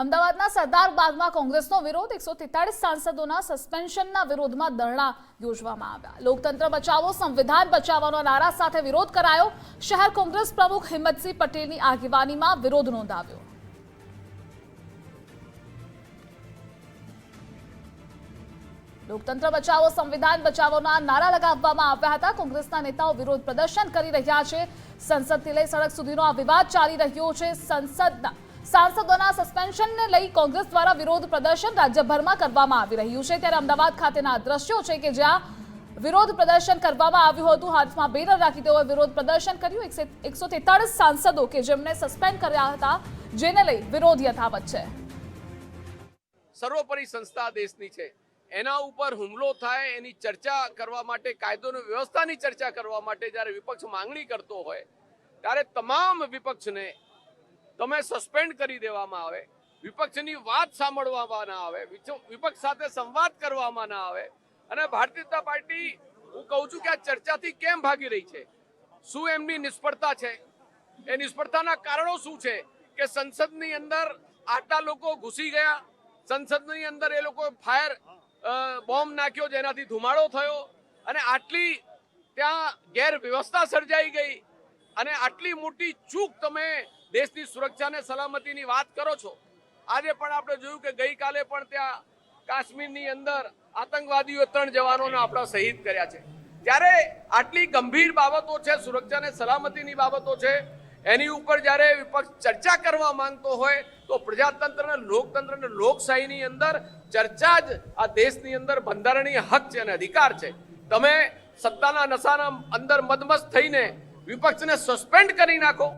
અમદાવાદના સરદાર બાગમાં કોંગ્રેસનો વિરોધ. એકસો તેતાળીસ સાંસદોના સસ્પેન્શનના વિરોધમાં ધરણા યોજવામાં આવ્યા. લોકતંત્ર બચાવો, સંવિધાન બચાવવાનો નારા સાથે વિરોધ કરાયો. શહેર કોંગ્રેસ પ્રમુખ હિંમતસિંહ પટેલની આગેવાનીમાં વિરોધ નોંધાવ્યો. લોકતંત્ર બચાવો, સંવિધાન બચાવોના નારા લગાવવામાં આવ્યા હતા. કોંગ્રેસના નેતાઓ વિરોધ પ્રદર્શન કરી રહ્યા છે. સંસદથી લઈ સડક સુધીનો આ વિવાદ ચાલી રહ્યો છે. સંસદના સાંસદોના સસ્પેન્શનને લઈ કોંગ્રેસ દ્વારા વિરોધ પ્રદર્શન રાજ્યભરમાં કરવામાં આવી રહ્યું છે. ત્યારે અમદાવાદ ખાતેના દ્રશ્યો છે કે જ્યાં વિરોધ પ્રદર્શન કરવામાં આવ્યું હતું. હાથમાં બેનર રાખી તેઓએ વિરોધ પ્રદર્શન કર્યું. એકસો તેતાળીસ સાંસદો કે જેમને સસ્પેન્ડ કર્યા હતા, જેને લઈ વિરોધ યથાવત છે. સર્વોપરી સંસ્થા દેશની છે. એના ઉપર હુમલો થાય, એની ચર્ચા કરવા માટે, કાયદોની વ્યવસ્થાની ચર્ચા કરવા માટે જ્યારે વિપક્ષ માંગણી કરતો હોય, ત્યારે તમામ વિપક્ષને તમે સસ્પેન્ડ કરી દેવામાં આવે, વિપક્ષની વાત સાંભળવામાં ના આવે વિપક્ષ સાથે સંવાદ કરવામાં ના આવે. અને ભારતીય જનતા પાર્ટી, હું કહું છું કે આ ચર્ચાથી કેમ ભાગી રહી છે? શું એમની નિષ્ફળતા છે? એ નિષ્ફળતાના કારણો શું છે? કે સંસદની અંદર આટલા લોકો ઘૂસી ગયા, સંસદની અંદર એ લોકો ફાયર બોમ્બ નાખ્યો જેનાથી ધુમાડો થયો, અને આટલી ત્યાં ગેરવ્યવસ્થા સર્જાઈ ગઈ, અને આટલી મોટી ચૂક તમે દેશની સુરક્ષા અને સલામતીની વાત કરો છો. આજે પણ આપણે જોયું કે ગઈકાલે પણ ત્યાં કાશ્મીરની અંદર આતંકવાદીઓ ત્રણ જવાનોને આપણા શહીદ કર્યા છે. જ્યારે આટલી ગંભીર બાબતો છે સુરક્ષા અને સલામતીની બાબતો છે, એની ઉપર જ્યારે વિપક્ષ ચર્ચા કરવા માંગતો હોય, તો પ્રજાતંત્ર અને લોકતંત્ર અને લોકશાહીની અંદર ચર્ચા જ આ દેશની અંદર બંધારણીય હક છે અને અધિકાર છે. તમે સત્તાના નશાના અંદર મદમસ્ત થઈને વિપક્ષને સસ્પેન્ડ કરી નાખો.